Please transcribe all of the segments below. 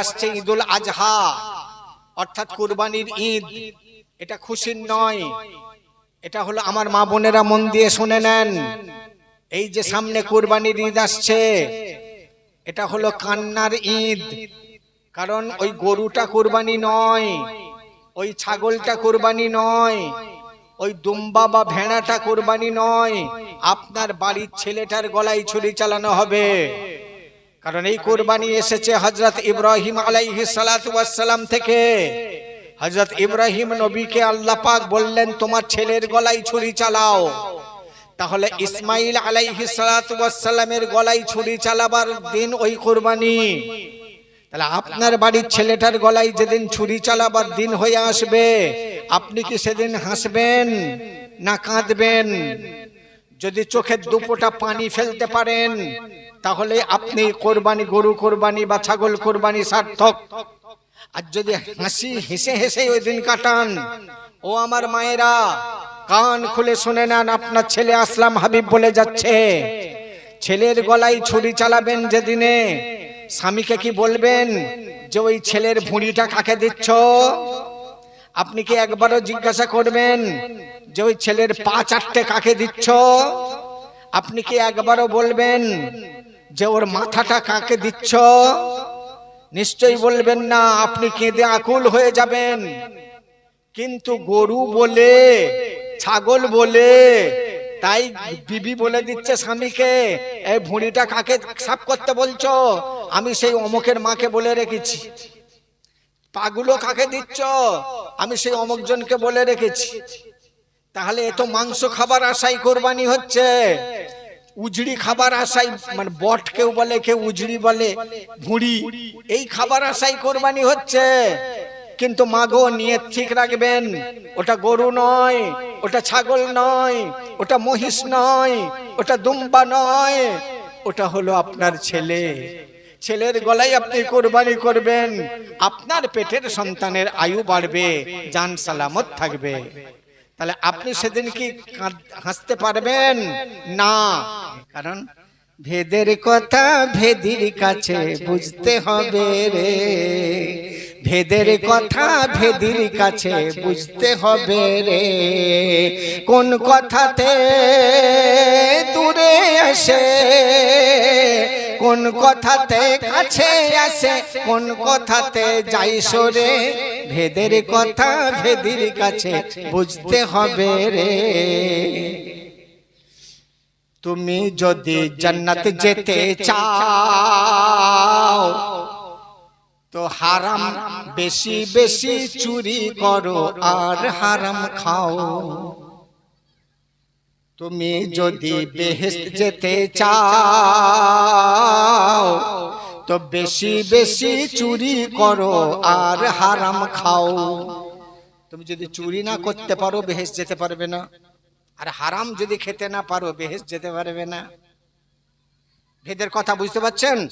আসছে ঈদুল আজহা, অর্থাৎ কুরবানির ঈদ। এটা খুশির নয়। এটা হলো আমার মা বোনেরা মন দিয়ে শুনে নেন। এই যে সামনে কুরবানির ঈদ আসছে, এটা হলো কান্নার ঈদ। কারণ ওই গরুটা কুরবানি নয়, ওই ছাগলটা কুরবানি নয়, ওই দুম্বা বা ভেড়াটা কুরবানি নয়। আপনার বাড়ির ছেলেটার গলায় ছুরি চালানো হবে। কারণ এই কোরবানি এসেছে হজরত ইব্রাহিম আলাইহি সালাম থেকে। হজরত ইব্রাহিম নবীকে আল্লাহ পাক বললেন, তোমার ছেলের গলায় ছুরি চালাও। তাহলে ইসমাইল আলাইহি সালামের গলায় ছুরি চালাবার দিন ওই কোরবানি। তাহলে আপনার বাড়ির ছেলেটার গলায় যেদিন ছুরি চালাবার দিন হয়ে আসবে, আপনি কি সেদিন হাসবেন না কাঁদবেন? যদি চোখের দুপোটা পানি ফেলতে পারেন তাহলে আপনি কোরবানি, গরু কোরবানি বা ছাগল কোরবানি সার্থক। আর যদি হাসি হেসে হেসে ওই দিন কাটান, ও আমার মায়েরা, কান খুলে শুনে নেন, আপনার ছেলে আসলাম হাবিব বলে যাচ্ছে। ছেলের গলায় ছুরি চালাবেন যেদিনে, স্বামীকে কি বলবেন যে ওই ছেলের ভুঁড়িটা কাকে দিচ্ছ? আপনি কি একবারও জিজ্ঞাসা করবেন যে ওই ছেলের পা চারটে কাকে দিচ্ছ? আপনি কি একবারও বলবেন যে ওর মাথাটা কাকে দিচ্ছ? নিশ্চয়ই বলবেন না, আপনি কেঁদে আকুল হয়ে যাবেন। কিন্তু গরু বলে, ছাগল বলে, তাই বিবি বলে দিচ্ছে স্বামীকে এই ভুঁড়িটা কাকে সাফ করতে বলছো? আমি সেই অমকের মাকে বলে রেখেছি। পাগুলো কাকে দিচ্ছ? আমি সেই অমুকজনকে বলে রেখেছি। তাহলে এত মাংস খাবার আশাই কোরবানি হচ্ছে। উজড়ি খাবার আশাই মানে বট কেউ বলে, কেউ উজড়ি বলে, ভুঁড়ি, এই খাবার আশাই কোরবানি হচ্ছে। কিন্তু মাগো নিয়ে ঠিক রাখবেন, ওটা গরু নয়, ওটা ছাগল নয়, ওটা মহিষ নয়, ওটা দুম্বা নয়, ওটা হলো আপনার ছেলে। ছেলের গলায় আপনি কোরবানি করবেন, আপনার পেটের সন্তানের আয়ু বাড়বে, জান সালামত থাকবে। তাহলে আপনি সেদিন কি হাসতে পারবেন? না। কারণ ভেদের কথা ভেদির কাছে বুঝতে হবে রে। ভেদের কথা ভেদির কাছে বুঝতে হবে রে। কোন কথাতে দূরে আসে, কোন কথাতে কাছে আসে, কোন কথাতে যাই সরে। ভেদের কথা ভেদির কাছে বুঝতে হবে রে। তুমি যদি জান্নাত যেতে চাও তো হারাম বেশি বেশি চুরি করো আর হারাম খাও। তুমি যদি বেহেস্ত যেতে চাও তো বেশি বেশি চুরি করো আর হারাম খাও। তুমি যদি চুরি না করতে পারো বেহেস যেতে পারবে না। আর হারাম যদি খেতে না পারো বেহেস যেতে পারবে না। ভেদের কথা বুঝতে পারছেন?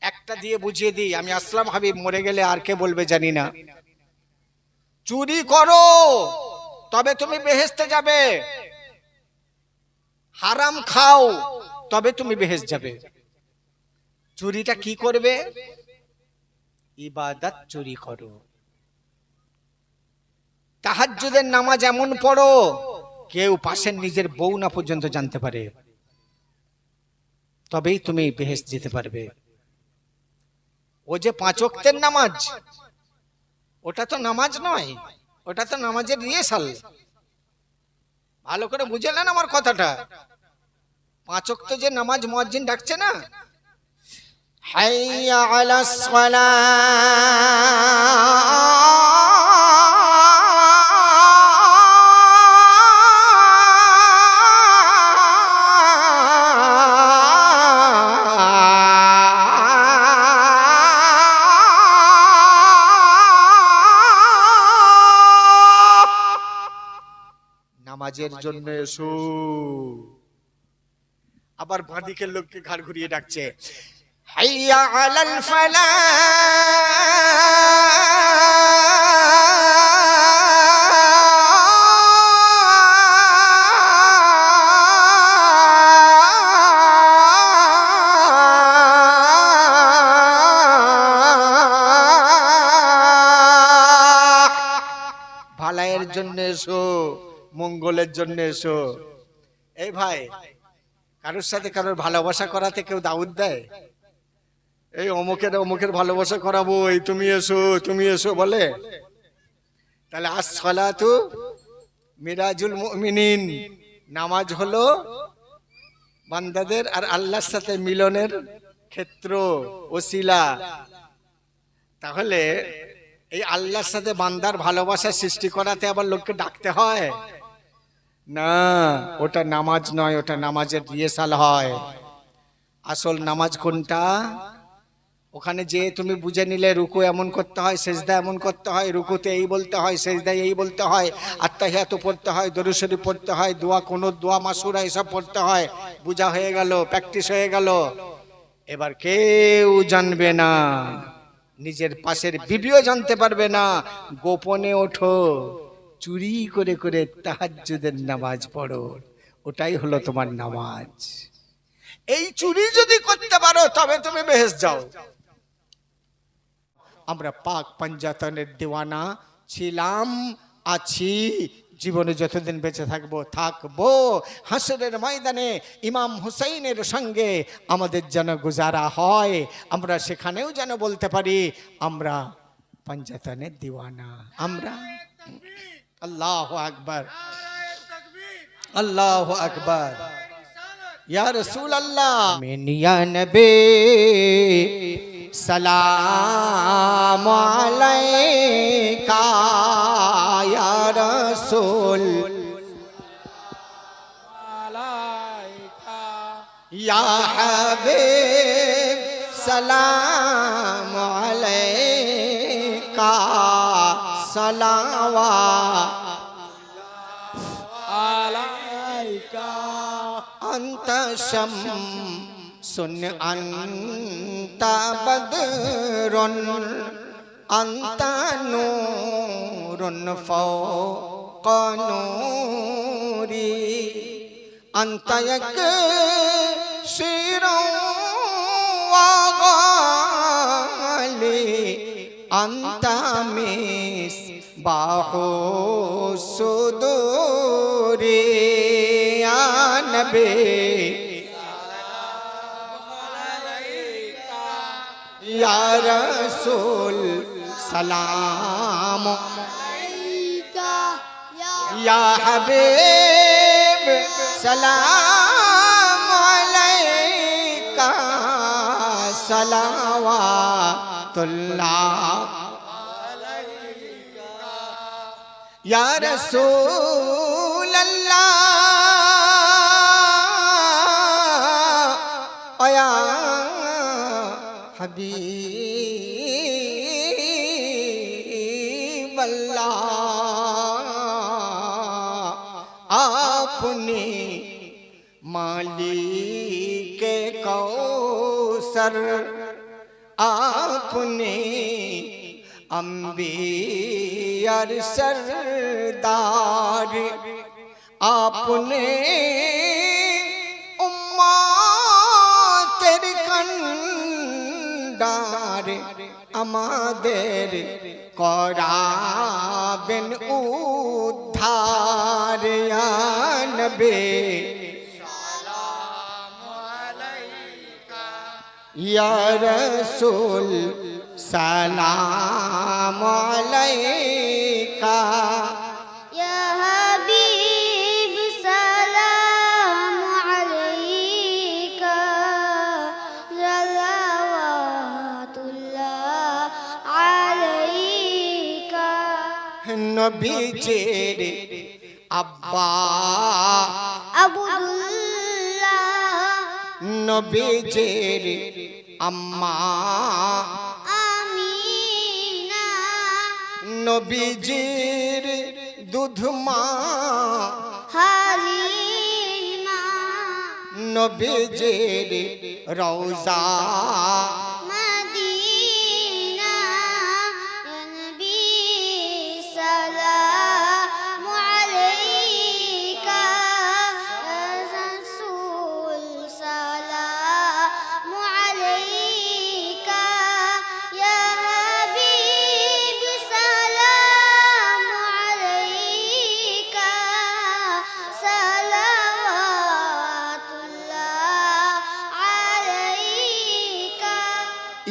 একটা দিয়ে বুঝিয়ে দিই, আমি আসলাম হাবিব, মরে গেলে আর কে বলবে জানি না। চুরি করো, তবে তুমি বেহেস্তে যাবে। হারাম খাও, তবে তুমি বেহেস যাবে। চুরিটা কি করবে? ইবাদত চুরি করো। তাহাজ্জুদের নামাজ এমন পড়ো কেউ পাশের নিজের বউ না পর্যন্ত জানতে পারে, তবেই তুমি বেহেস যেতে পারবে। ও যে পাঁচ ওয়াক্তের নামাজ, ওটা তো নামাজ নয়, ওটা তো নামাজের রিয়েসাল ভালো করে বুঝে নেন আমার কথাটা? পাঁচ ওয়াক্ত যে নামাজ মুয়াজ্জিন ডাকছে না? হাইয়া আলাস এসো আবার বাঁদিকের লোককে ঘাড় ঘুরিয়ে ডাকছে হাইয়া জন্য এসো। মঙ্গলের জন্য এসো। এই ভাই, কারোর সাথে কারোর ভালোবাসা করাতে কেউ দাউদ দেয়? এই অমুকের অমুকের ভালোবাসা করাবো, এই তুমি এসো তুমি এসো বলে। তাহলে আজ সলাতু মিরাজুল মুমিনিন। নামাজ হলো বান্দাদের আর আল্লাহর সাথে মিলনের ক্ষেত্র, ওসিলা। তাহলে এই আল্লাহর সাথে বান্দার ভালোবাসা সৃষ্টি করাতে আবার লোককে ডাকতে হয়? না, ওটা নামাজ নয়, ওটা নামাজের রিয়েসাল হয়। আসল নামাজ কোনটা? ওখানে যে তুমি বুঝে নিলে রুকু এমন করতে হয়, সেজদা এমন করতে হয়, রুকুতে এই বলতে হয়, সেজদায় এই বলতে হয় আত্মাহিয়াত পড়তে হয় দরুশরী পড়তে হয়, দোয়া কোনো দোয়া, মাসুরা এসব পড়তে হয়, বুঝা হয়ে গেল, প্র্যাকটিস হয়ে গেল। এবার কেউ জানবে না, নিজের পাশের বিবিও জানতে পারবে না, গোপনে ওঠো। চুরি করে করে তাহাজ্জুদের নামাজ পড়ো। ওটাই হলো তোমার নামাজ। এই চুরি যদি করতে পারো, তবে তুমি বেহেস যাও। আমরা পাক পাঞ্জাতনের দেওয়ানা ছিলাম, আছি, জীবনে যতদিন বেঁচে থাকব থাকব। হাসরের ময়দানে ইমাম হুসাইনের সঙ্গে আমাদের যেন গুজারা হয়, আমরা সেখানেও যেন বলতে পারি, আমরা পাঞ্জাতনের দিওয়ানা, আমরা। আল্লাহ আকবর। আল্লাহ আকবর। ইয়া রসুল আল্লাহ মিনিয়া নবে। সালাম আলাইকা ইয়া রসুল। আলাইকা। ইয়া হাবিব সালাম। সালাওয়া। আলাইকা আন্তশম সুন আন্তা বদরুন আন্তা নূরুন ফাওক নূরি আন্তা এক শিরুন ওয়া গালি আন্তা মে বাহো সুদূরে আনবে রসুল সালাম या हबीब सलाम अलैका सलावा तुल्ला یا رسول اللہ یا حبیب اللہ آپ نے مالی کے کوسر آپ نے अम्बियर सरदार आपने উম্মাতের কন্ডার আমাদের করাবেন উদ্ধার ইয়া নবী ইয়া রসুল সালাম আলাইকা। ইয়া হাবিব সালাম আলাইকা। সালাওয়াতুল্লাহ আলাইকা। নবীজির আব্বা। আবুদুল্লাহ। নবীজির আম্মা। নবীজির দুধমা হালিমা। নবীজির রওজা।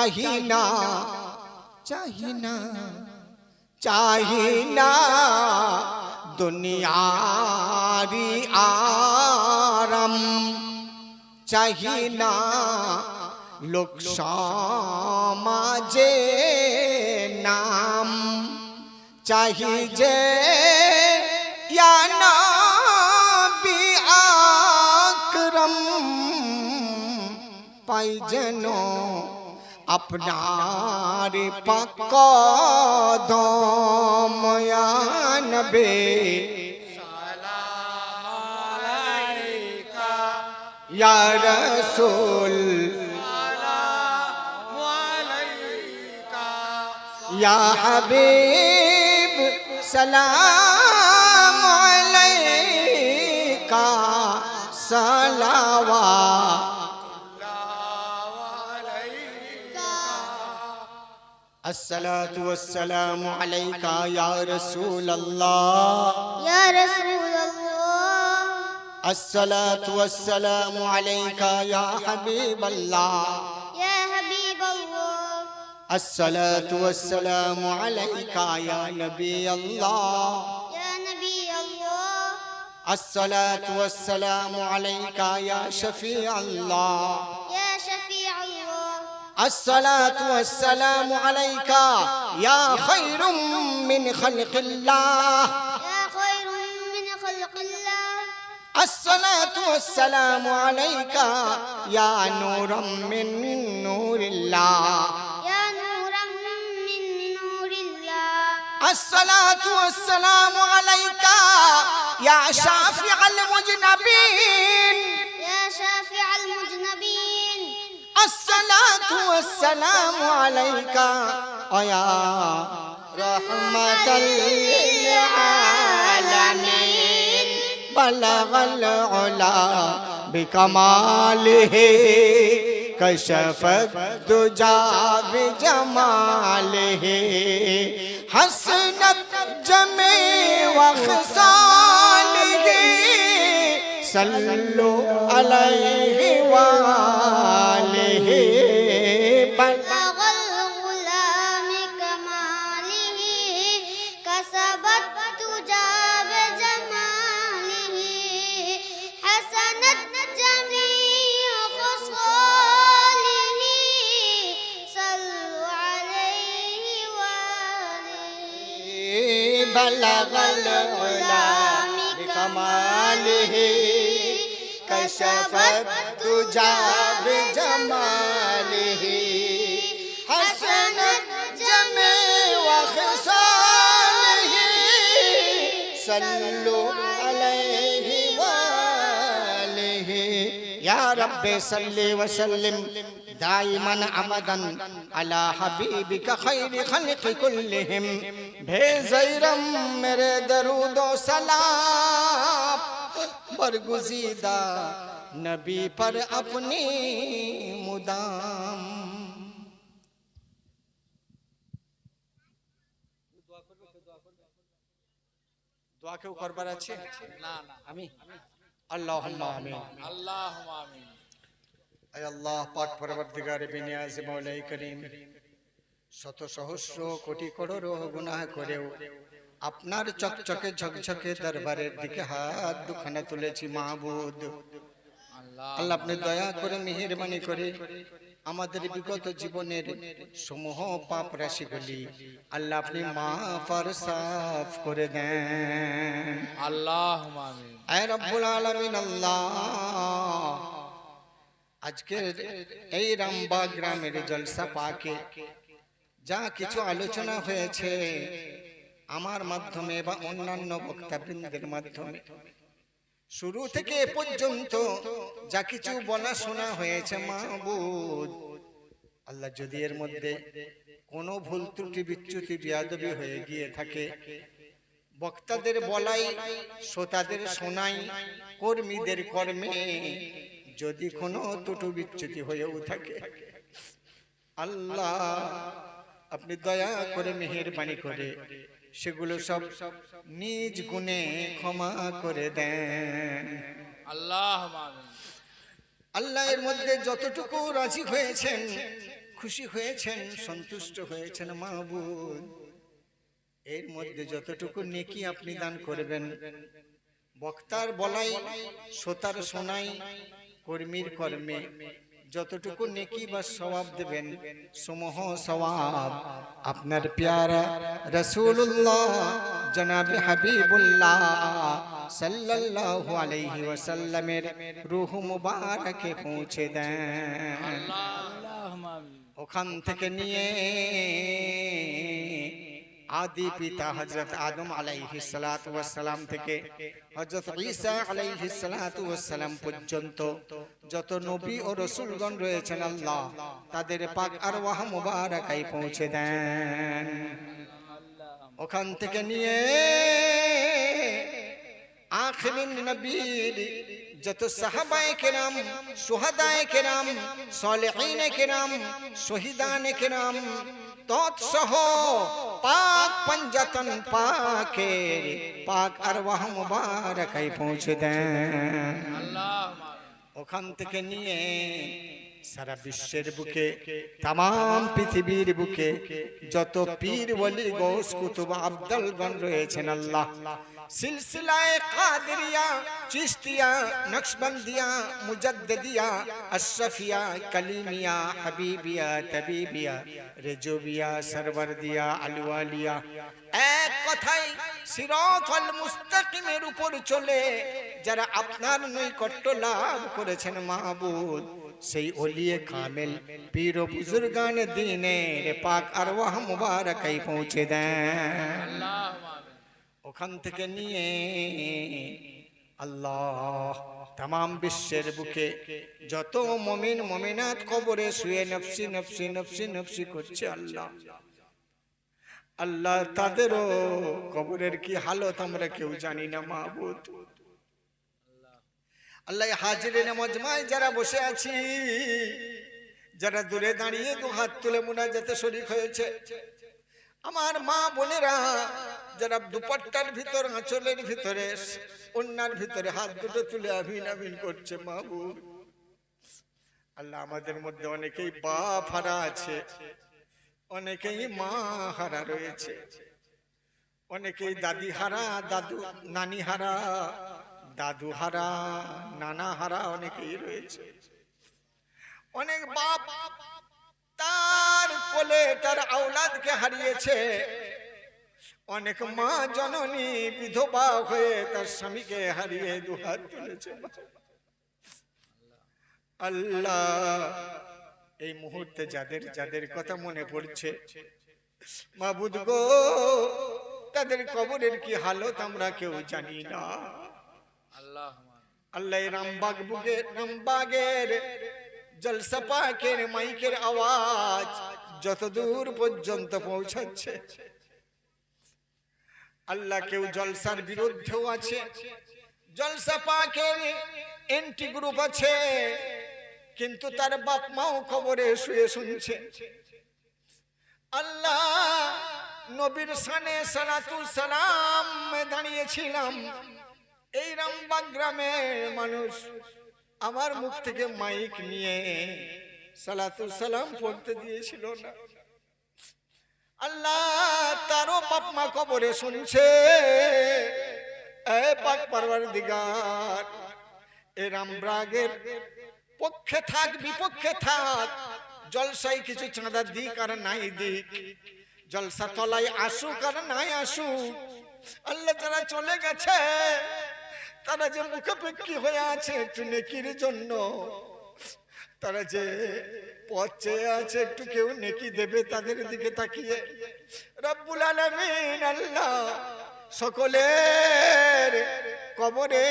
চাহিনা চাহিনা চাহিনা দুনিয়ারি আরাম চাহিনা লোক সমাজে নাম চাহি যে ইয়া নবী আকরম পাই যেন আপনার পাক দময়ানবে ইয়া রসুল ইয়া হাবিব সালাম আলাইকা সালাওয়া الصلاة والسلام عليك يا رسول الله. يا رسول الله. الصلاة والسلام عليك يا حبيب الله. يا حبيب الله. الصلاة والسلام عليك يا نبي الله. يا نبي الله. الصلاة والسلام عليك يا شفيع الله. يا شفيع الصلاة والسلام عليك يا خير من خلق الله. يا خير من خلق الله. الصلاة والسلام عليك يا نورا من نور الله. يا نورا من نور الله. الصلاة والسلام عليك يا شافع المذنبين يا شافع المذنبين الصلاة والسلام عليك ويا رحمة للعالمين بلغ العلا بكماله كشف الدجى بجماله حسنت جميع وخصاله صلوا عليه وآله بل بلغ الغلام كماله كسبت تجاب جماله حسنت جميع خصاله صلوا عليه وآله بلغ العلا بكماله शफत तुझा जमाले हसन जमे वखसाल सल्लु अलैहि वाले या रब सल्ले वसल्लिम দাইমান আমাদান আলা হাবিবিকা খাইরি খালকি কুল্লিহিম। ভেজাইরাম মেরে দরুদ ও সালাম। বরগুজিদা नबी पर अपनी मुदाम দোয়া কেউ করবার আছে না না আমি আল্লাহ আমিন আল্লাহ আমিন আয় আল্লাহ পাক পরবর্তীকারে বিনিয়াজ মৌলাই করিম শত সহস্র কোটি করোড় গুনাহ করেও আপনার চকচকে ঝকঝকে দরবারের দিকে হাত দুখানা তুলেছি মাহবুদ আল্লাহ আপনি দয়া করে মেহেরবানি করে আমাদের বিগত জীবনের সমূহ পাপ রাশিগুলি আল্লাহ আপনি মাফ আর সাফ করে দেন। আল্লাহ রব্বুল আলামিন আল্লাহ। আজকের এই রামবা গ্রামের জলসা পাকে যা কিছু আলোচনা হয়েছে আমার মাধ্যমে বা অন্যান্য বক্তাবৃন্দের মাধ্যমে শুরু থেকে পর্যন্ত যা কিছু বলা শোনা হয়েছে মাহবুদ। আল্লাহ যদি এর মধ্যে কোনো ভুল ত্রুটি বিচ্যুতি বিয়াদবি হয়ে গিয়ে থাকে বক্তাদের বলাই শ্রোতাদের শোনাই কর্মীদের কর্মে যদি কোনো ত্রুটু বিচ্যুতি হয়েও থাকে। আল্লাহ আপনি দয়া করে মেহেরবানি করে সেগুলো সব নিজ গুণে ক্ষমা করে দেন। আল্লাহ আল্লাহ এর মধ্যে যতটুকু রাজি হয়েছেন, খুশি হয়েছেন, সন্তুষ্ট হয়েছেন মাহবুদ এর মধ্যে যতটুকু নেকি আপনি দান করবেন, বক্তার বলাই, শ্রোতার শোনাই, কর্মীর কর্মে যতটুকু নেকি বা সওয়াব দেবেন সমহ সওয়াব আপনার প্যারা রসুল্লাহ জনাবে হাবিবুল্লাহ সাল্লাল্লাহু আলাইহি ওয়াসাল্লামের রূহ মুবারকে পৌঁছে দেন। ওখান থেকে নিয়ে আদি পিতা হজরত আদম আলাইহি সালাম থেকে হজরত ঈসা আলাইহি সালাম পর্যন্ত যত নবী ও রসুলগণ রয়েছেন আল্লাহ তাদের পাক আর ওয়াহ মুবারাকাই পৌঁছে দেন। ওখান থেকে নিয়ে আখরিন নবীর যত সাহাবায়ে কেরাম সুহাদায়ে কেরাম সালেহিনে কেরাম শহীদানে কেরাম তৎসহ পাক পঞ্জাতন পাকের পাক আরওয়াহ মুবারাকাই পৌঁছে দেন আল্লাহ আমিন ওখান থেকে নিয়ে সারা বিশ্বের বুকে তাম পৃথিবীর বুকে যত পীর ওলি গৌস কুতুব আব্দুলগণ রয়েছেন আল্লাহ। সিলসিলায়ে কাদেরিয়া চিশতিয়া নকশবন্দিয়া মুজাদ্দিদিয়া আশরাফিয়া কালিমিয়া হাবিবিয়া তবিবিয়া রেজবিয়া সরবরদিয়া আলওয়ালিয়া। এক কথায় সিরাতাল মুস্তাকিমের উপর চলে যারা আপনার নৈকট্য লাভ করেছেন মাহবুদ। সেই ওলিয়ে কামেল, পীর বুজুর্গান দিনের পাক আরওয়াহ মুবারকাই পৌঁছে দেন। ওখান থেকে নিয়ে আল্লাহ তাম বিশ্বের বুকে যত মমিন মমিনাত কবরে শুয়ে নফসি নফসি নফসি নফসি করছে আল্লাহ। আল্লাহ তাদেরও কবরের কি হালত আমরা কেউ জানি না, মাহবুদ। আল্লাহ হাজিরে মজমায় যারা বসে আছি, যারা দূরে দাঁড়িয়ে দু হাত তুলে মুনাজাতে শরিক হয়েছে, আমার মা বোনেরা যারা দুপাট্টার ভিতর, আঁচলের ভিতরে অন্যার ভিতরে হাত দুটো তুলে আভিন আভিন করছে, মাহবুব। আল্লাহ আমাদের মধ্যে অনেকেই বাপ হারা আছে, অনেকেই মা হারা রয়েছে, অনেকেই দাদি হারা, দাদু, নানি হারা দাদু হারা, নানা হারা অনেকেই রয়েছে। অনেক বাপ তার কোলে, তার আওলাদকে হারিয়েছে। অনেক মা জননী বিধবা হয়ে তার স্বামীকে হারিয়ে দুহাত তুলেছে। আল্লাহ, এই মুহূর্তে যাদের যাদের কথা মনে পড়ছে, মাবুদ গো, তাদের কবরের কি হালত আমরা কেউ জানি না। আল্লাহ রামবাগ বুকে, রামবাগের জলসা পাকের মাইকের আওয়াজ যত দূর পর্যন্ত পৌঁছাচ্ছে, আল্লাহ কেউ জলসার বিরুদ্ধেও আছে, জলসা পাকের গ্রুপ আছে, কিন্তু তার বাপ মাও খবরে শুয়ে শুনছে। আল্লাহ নবীর সানে সালাতুল সালাম দাঁড়িয়েছিলাম এই রামবাগ গ্রামের মানুষ আমার মুখ থেকে মাইক নিয়ে সালাতুল সালাম পড়তে দিয়েছিল না। আল্লাহ তারও বাপ মা কবরে শুনছে। এ পাক পারবার দিগার এ রামবাগের পক্ষে থাক, বিপক্ষে থাক জলসাই কিছু চাঁদা দিক আর নাই দিক, জলসা তলায় আসুক আর নাই আসুক, আল্লাহ যারা চলে গেছে তারা যে মুখাপেক্ষি হয়ে আছে একটু নেকির জন্য তারা যে পথ চেয়ে আছে একটু কেউ নেকি দেবে তাদের দিকে তাকিয়ে। রব্বুল আলামিন আল্লাহ সকলের কবরে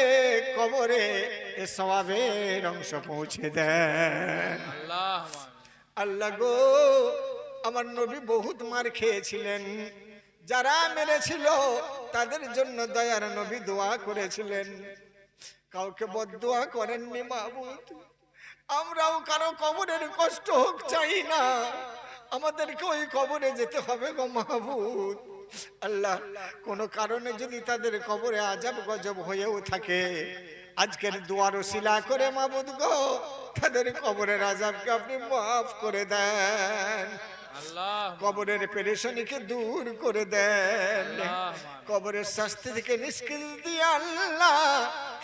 কবরে এ সবাবের অংশ পৌঁছে দেন। আল্লাহ আল্লাহ গো আমার নবী বহুত মার খেয়েছিলেন যারা মেরেছিল তাদের জন্য দয়ার নবী দোয়া করেছিলেন। কাউকে বদুয়া করেননি মাহবুদ আমরাও কারও কবরের কষ্ট হোক চাই না। আমাদেরকে ওই কবরে যেতে হবে গো মাহবুদ আল্লাহ, কোনো কারণে যদি তাদের কবরে আজাব গজব হয়েও থাকে, আজকের দুয়ার শিলা করে মাহবুদ গো, তাদের কবরের আজাবকে আপনি মাফ করে দেন। আল্লাহ। কবরের পেরেশানিকে দূর করে দেন। কবরের শাস্তি থেকে নিষ্কৃতি দিয়ে আল্লাহ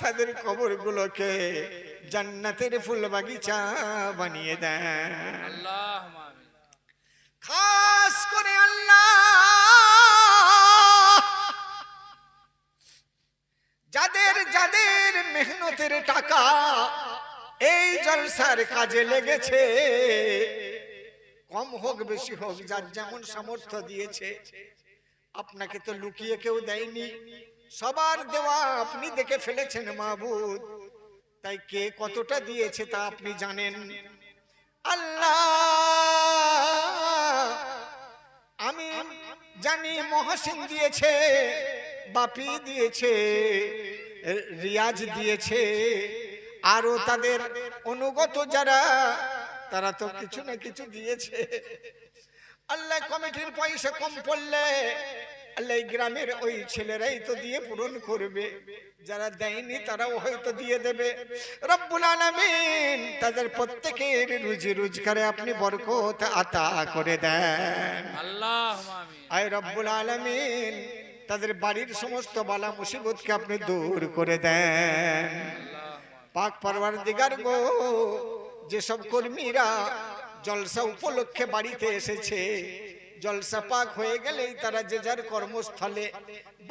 তাদের কবরগুলোকে জান্নাতের ফুল বাগিচা বানিয়ে দেন। খাস করে আল্লাহ যাদের যাদের মেহনতের টাকা এই জলসার কাজে লেগেছে কম হোক বেশি হোক, যার যেমন সামর্থ্য দিয়েছে। আপনাকে তো লুকিয়ে কেউ দেয়নি। সবার দেওয়া আপনি দেখে ফেলেছেন মাহবুদ তাই কে কতটা দিয়েছে তা আপনি জানেন। আল্লাহ, আমি জানি মহসিন দিয়েছে, বাপি দিয়েছে, রিয়াজ দিয়েছে। আরও তাদের অনুগত যারা তারা তো কিছু না কিছু দিয়েছে। আল্লাহ কমিটির পয়সা কম পড়লে আল্লাহ গ্রামের ওই ছেলেরাই তো দিয়ে পূরণ করবে। যারা দেয়নি তারাও হয়তো দিয়ে দেবে। রব্বুল আলামিন তাদের প্রত্যেকের রুজি রোজগারে আপনি বরকত আতা করে দেন। আল্লাহ আয় রব্বুল আলামিন তাদের বাড়ির সমস্ত বালা মুসিবতকে আপনি দূর করে দেন। পাক পরবার দিগার গো যেসব কর্মীরা জলসা উপলক্ষে বাড়িতে এসেছে জলসা পাক হয়ে গেলেই তারা যে যার কর্মস্থলে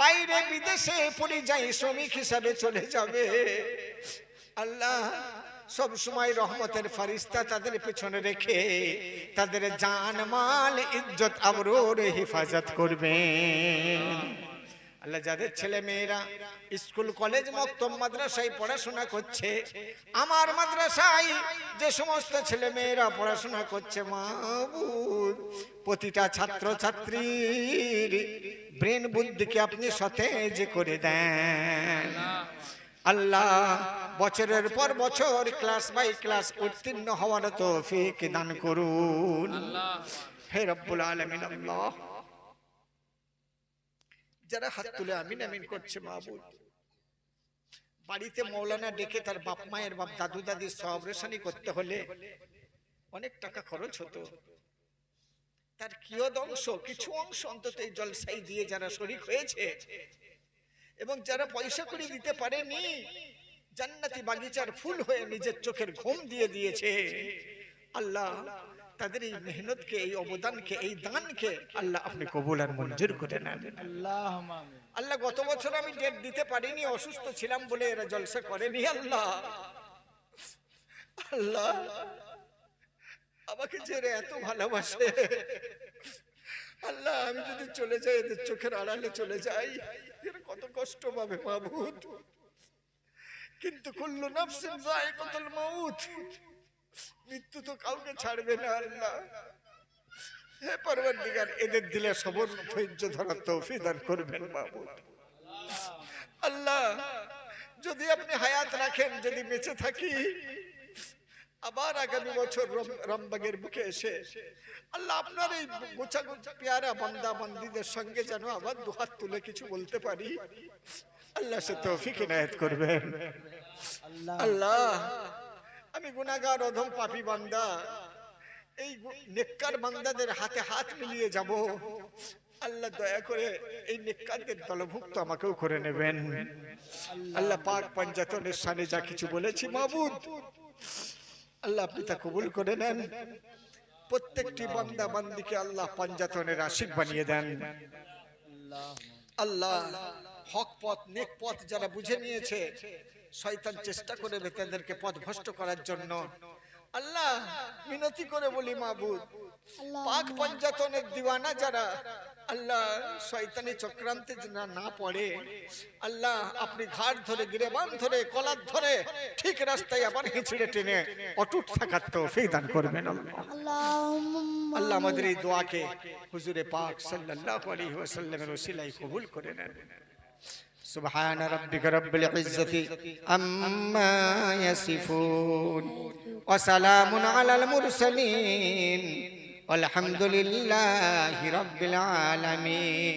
বাইরে বিদেশে পরিযায়ী শ্রমিক হিসাবে চলে যাবে। আল্লাহ সব সময় রহমতের ফারিস্তা তাদের পেছনে রেখে তাদের জান মাল ইজ্জত আবরোর হেফাজত করবেন। আল্লাহ যাদের ছেলে মেয়েরা স্কুল কলেজ মক্তব মাদ্রাসায় পড়াশোনা করছে আমার মাদ্রাসায় যে সমস্ত ছেলে মেয়েরা পড়াশোনা করছে মাহবুব প্রতিটা ছাত্র ছাত্রীর ব্রেন বুদ্ধিকে আপনি সতেজ করে দেন। আল্লাহ বছরের পর বছর ক্লাস বাই ক্লাস উত্তীর্ণ হওয়ার তো তৌফিক দান করুন। হে রব্বুল আলামিন আল্লাহ। যারা হাত তুলে আমিন আমিন করছে মাহবুদ বাড়িতে মৌলানা ডেকে তার বাপ মায়ের বাপ দাদু দাদির সবরেশানি করতে হলে অনেক টাকা খরচ হতো। তার কিয়দ অংশ, কিছু অংশ অন্তত এই জলসাই দিয়ে যারা শরিক হয়েছে এবং যারা পয়সা করে দিতে পারেনি, জান্নাতি বাগিচার ফুল হয়ে নিজের চোখের ঘুম দিয়ে দিয়েছে। আল্লাহ তাদের এই মেহনতকে এই অবদানকে এই দানকে আল্লাহ আপনি কবুল আর মঞ্জুর করে নেন। আল্লাহ আল্লাহ গত বছর আমি ডেট দিতে পারিনি অসুস্থ ছিলাম বলে এরা জলসা করেনি আল্লাহ। আল্লাহ আমাকে যে এত ভালোবাসে। আল্লাহ আমি যদি চলে যাই এদের চোখের আড়ালে চলে যাই এরা কত কষ্ট পাবে মাহবুদ কিন্তু কুল্লু নাফসিন যায়কাতুল মাউত। মৃত্যু তো কাউকে ছাড়বে না আল্লাহ। হে পরবর্তীকার এদের দিলে সবর ধৈর্য ধরার তৌফিক দান করবেন মাহবুদ আল্লাহ যদি আপনি হায়াত রাখেন যদি বেঁচে থাকি আবার আগামী বছর রম- রামবাগের বুকে এসে আল্লাহ আপনার এই গোছা গোছা পেয়ারা বান্দা বান্দিদের সঙ্গে যেন আবার দুহাত তুলে কিছু বলতে পারি আল্লাহ সে তৌফিক ইনায়াত করবেন। আল্লাহ আমি গুনাগার অধম পাপি বান্দা। এই নেককার বান্দাদের হাতে হাত মিলিয়ে যাব। আল্লাহ দয়া করে এই নেককারদের দলভুক্ত আমাকেও করে নেবেন। আল্লাহ পাক পঞ্জাতনের সানে যা কিছু বলেছি, মাবুদ। আল্লাহ আপনি তা কবুল করে নেন। প্রত্যেকটি বান্দা বান্দিকে আল্লাহ পঞ্জাতনের আশিক বানিয়ে দেন। আল্লাহ হক পথ, নেক পথ যারা বুঝে নিয়েছে শয়তান চেষ্টা করে বেতাদেরকে পথ ভ্রষ্ট করার জন্য। আল্লাহ মিনতি করে বলি মাহবুদ পাক পঞ্চাতনের দিওয়ানা যারা আল্লাহ শয়তানি চক্রান্তে না পড়ে আল্লাহ আপনি ঘাট ধরে গিরেবান ধরে কলার ধরে ঠিক রাস্তায় আবার হেঁচড়ে টেনে অটুট থাকার তো সেই দান করবেন আল্লাহ। আমাদের এই দোয়াকে হুজুরে পাক সাল্লাল্লাহু আলাইহি ও ওসিলায় কবুল করে নেন। سبحان ربك رب العزة عما يصفون وسلام على المرسلين والحمد لله رب العالمين